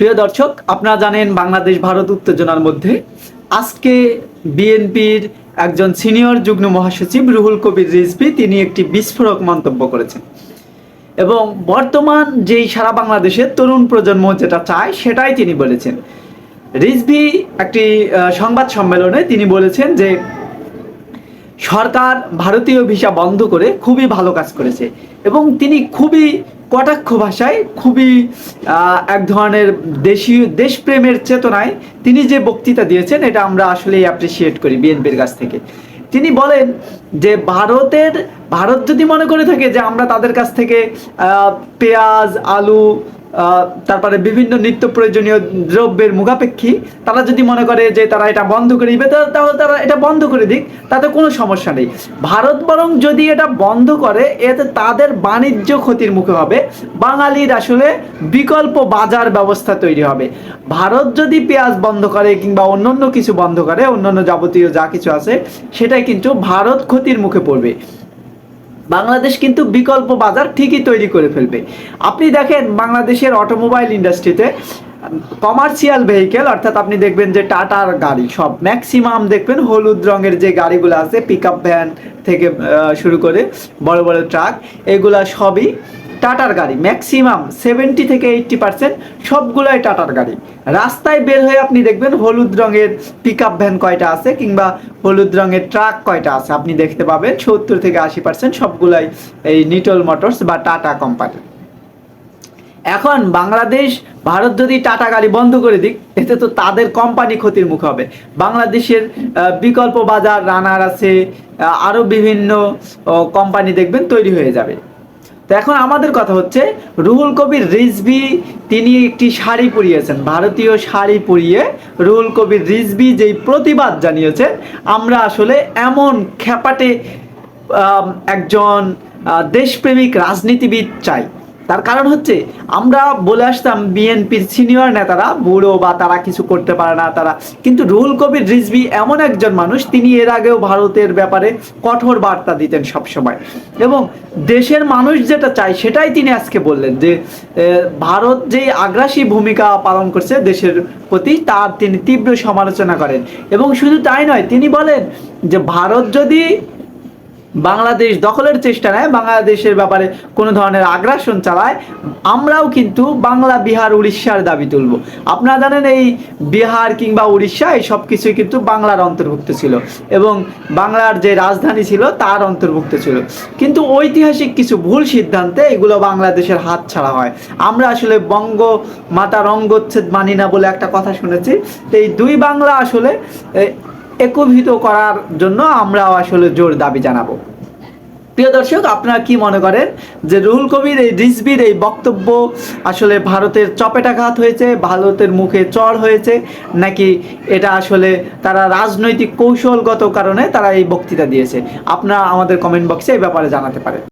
প্রিয় দর্শক, আপনারা জানেন বাংলাদেশ ভারত উত্তেজনার মধ্যে। আজকে বিএনপির একজন সিনিয়র যুগ্ম মহাসচিব রুহুল কবির রিজভি, তিনি একটি বিস্ফোরক মন্তব্য করেছেন। এবং বর্তমান যেই সারা বাংলাদেশের তরুণ প্রজন্ম যেটা চায়, সেটাই তিনি বলেছেন। রিজভি একটি সংবাদ সম্মেলনে তিনি বলেছেন যে সরকার ভারতীয় ভিসা বন্ধ করে খুবই ভালো কাজ করেছে এবং তিনি খুবই কটাক্ষ ভাষায় খুবই এক ধরনের দেশীয়, দেশপ্রেমের চেতনায় তিনি যে বক্তৃতা দিয়েছেন, এটা আমরা আসলেই অ্যাপ্রিসিয়েট করি বিএনপির কাছ থেকে। তিনি বলেন যে ভারতের, ভারত যদি মনে করে থাকে যে আমরা তাদের কাছ থেকে পেঁয়াজ, আলু তারপরে বিভিন্ন নিত্য প্রয়োজনীয় দ্রব্যের মুখাপেক্ষী। তারা যদি মনে করে যে তারা এটা বন্ধ করে দিবে তাহলে তারা এটা বন্ধ করে দিক, তাতে কোনো সমস্যা নেই। ভারত বরং যদি এটা বন্ধ করে, এতে তাদের বাণিজ্য ক্ষতির মুখে হবে। বাঙালির আসলে বিকল্প বাজার ব্যবস্থা তৈরি হবে। ভারত যদি পেঁয়াজ বন্ধ করে কিংবা অন্যান্য কিছু বন্ধ করে, অন্যান্য যাবতীয় যা কিছু আছে, সেটাই কিন্তু ভারত ক্ষতির মুখে পড়বে। বাংলাদেশ কিন্তু বিকল্প বাজার ঠিকই তৈরি করে ফেলবে। আপনি দেখেন বাংলাদেশের অটোমোবাইল ইন্ডাস্ট্রিতে কমার্শিয়াল ভেহিকেল অর্থাৎ আপনি দেখবেন যে টাটার গাড়ি সব ম্যাক্সিমাম দেখবেন হলুদ রঙের যে গাড়িগুলো আছে পিক আপ ভ্যান থেকে শুরু করে বড় বড় ট্রাক এগুলা সবই টাটার গাড়ি ম্যাক্সিমাম সেভেন্টি থেকে এইট্টি পার্সেন্ট সবগুলাই টাটার গাড়ি। রাস্তায় বের হয়ে আপনি দেখবেন হলুদ রঙের পিক ভ্যান কয়টা আছে কিংবা হলুদ রঙের ট্রাক কয়টা আছে। আপনি দেখতে পাবেন সত্তর থেকে আশি পার্সেন্ট সবগুলাই এই নিটল মোটরস বা টাটা কোম্পানি এখন বাংলাদেশ ভারত যদি টাটা গাড়ি বন্ধ করে দিক এতে তো তাদের কোম্পানি ক্ষতির মুখে হবে। বাংলাদেশের বিকল্প বাজার রানার আছে আহ, আরও বিভিন্ন কোম্পানি দেখবেন তৈরি হয়ে যাবে। তো এখন আমাদের কথা হচ্ছে, রুহুল কবির রিজবি তিনি একটি শাড়ি পরিয়েছেন, ভারতীয় শাড়ি পরিয়ে রুহুল কবির রিজবি যেই প্রতিবাদ জানিয়েছেন, আমরা আসলে এমন খ্যাপাটে একজন দেশপ্রেমিক রাজনীতিবিদ চাই। তার কারণ হচ্ছে, আমরা বলে আসতাম বিএনপির সিনিয়র নেতারা, বুড়ো বা তারা কিছু করতে পারে না, তারা। কিন্তু রুহুল কবির রিজভি এমন একজন মানুষ, তিনি এর আগেও ভারতের ব্যাপারে কঠোর বার্তা দিতেন সবসময়। এবং দেশের মানুষ যেটা চায়, সেটাই তিনি আজকে বললেন যে ভারত যেই আগ্রাসী ভূমিকা পালন করছে দেশের প্রতি, তার তিনি তীব্র সমালোচনা করেন। এবং শুধু তাই নয়, তিনি বলেন যে, ভারত যদি বাংলাদেশ দখলের চেষ্টা নেয়, বাংলাদেশের ব্যাপারে কোনো ধরনের আগ্রাসন চালায়, আমরাও কিন্তু বাংলা, বিহার, উড়িষ্যার দাবি তুলব। আপনারা জানেন এই বিহার কিংবা উড়িষ্যা, এই সব কিছুই কিন্তু বাংলার অন্তর্ভুক্ত ছিল এবং বাংলার যে রাজধানী ছিল তার অন্তর্ভুক্ত ছিল। কিন্তু ঐতিহাসিক কিছু ভুল সিদ্ধান্তে এগুলো বাংলাদেশের হাত ছাড়া হয়। আমরা আসলে বঙ্গ মাতা রঙ্গচ্ছেদ মানি না বলে একটা কথা শুনেছি। তো এই দুই বাংলা আসলে একীভূত করার জন্য আমরাও আসলে জোর দাবি জানাব। প্রিয় দর্শক, আপনারা কি মনে করেন যে রুহুল কবির এই রিজবির এই বক্তব্য আসলে ভারতের চপেটাঘাত হয়েছে, ভারতের মুখে চর হয়েছে, নাকি এটা আসলে তারা রাজনৈতিক কৌশলগত কারণে তারা এই বক্তৃতা দিয়েছে? আপনারা আমাদের কমেন্ট বক্সে এই ব্যাপারে জানাতে পারেন।